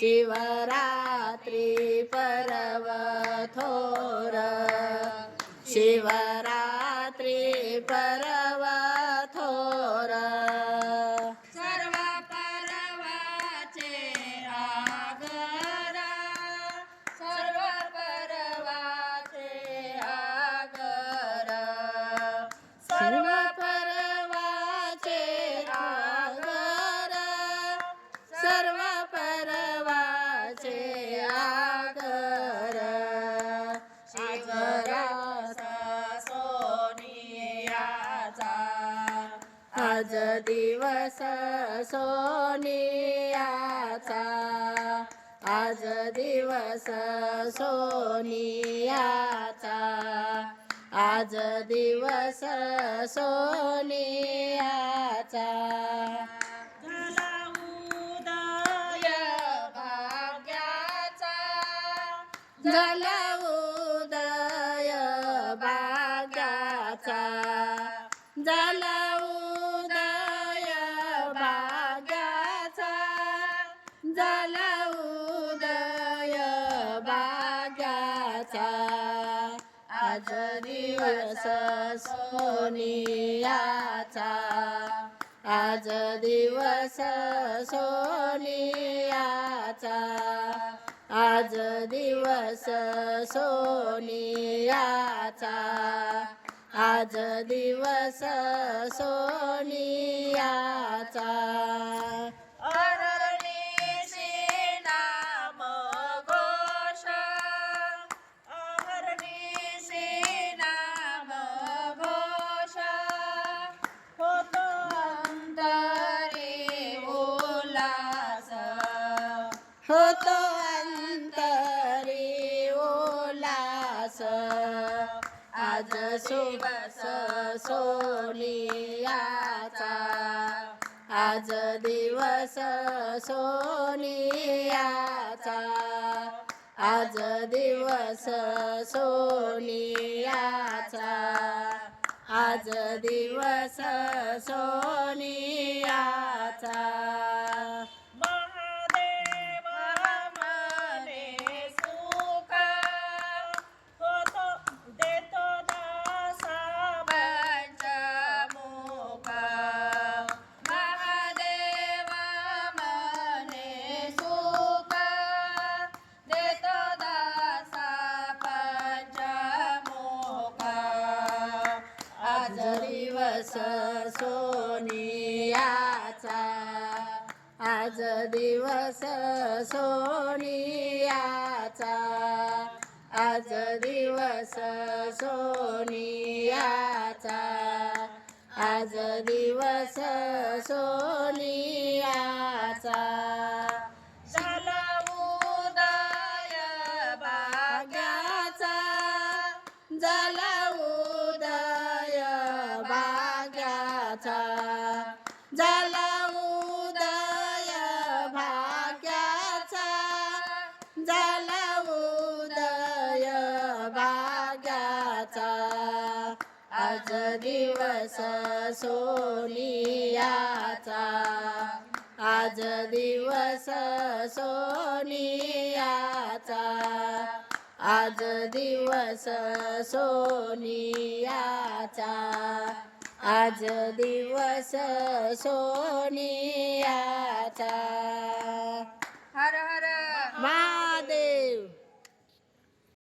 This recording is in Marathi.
शिवरात्री परव थोर. शिवरा आज दिवस सोनियाचा. आज दिवस सोनियाचा. आज दिवस सोनियाचा. झाला भाग्याचा आज दिवस सोनियाचा. आज दिवस सोनियाचा. आज दिवस सोनियाचा. आज दिवस सोनियाचा. होतो अंतरी ओलास. आज सुबस सोलियाचा आज दिवस सोलियाचा आज दिवस सोलियाचा आज दिवस सोलियाचा दिवस सोनियाचा. आज दिवस सोनियाचा. आज दिवस सोनियाचा. आज दिवस सोनियाचा. भाग्याचा झाला उदय भाग्याचा. झाला उदय भाग्याचा. आज दिवस सोनियाचा. आज दिवस सोनियाचा. आज दिवस सोनियाचा. आज दिवस सोनियाचा.